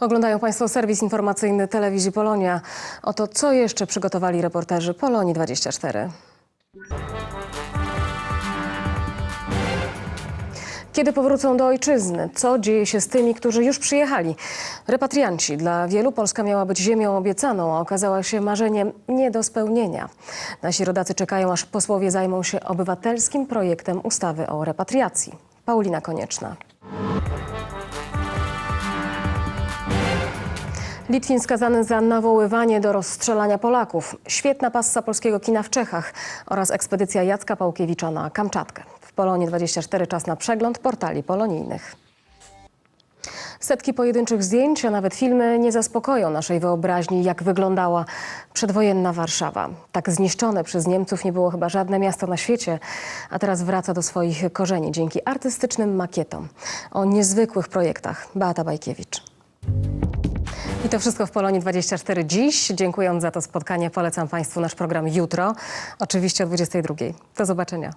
Oglądają Państwo serwis informacyjny Telewizji Polonia. Oto co jeszcze przygotowali reporterzy Polonii 24. Kiedy powrócą do ojczyzny? Co dzieje się z tymi, którzy już przyjechali? Repatrianci. Dla wielu Polska miała być ziemią obiecaną, a okazała się marzeniem nie do spełnienia. Nasi rodacy czekają, aż posłowie zajmą się obywatelskim projektem ustawy o repatriacji. Paulina Konieczna. Litwin skazany za nawoływanie do rozstrzelania Polaków. Świetna passa polskiego kina w Czechach oraz ekspedycja Jacka Pałkiewicza na Kamczatkę. W Polonii 24 czas na przegląd portali polonijnych. Setki pojedynczych zdjęć, a nawet filmy nie zaspokoją naszej wyobraźni, jak wyglądała przedwojenna Warszawa. Tak zniszczone przez Niemców nie było chyba żadne miasto na świecie, a teraz wraca do swoich korzeni dzięki artystycznym makietom. O niezwykłych projektach Beata Bajkiewicz. I to wszystko w Polonii 24 dziś. Dziękując za to spotkanie, polecam Państwu nasz program jutro, oczywiście o 22. Do zobaczenia.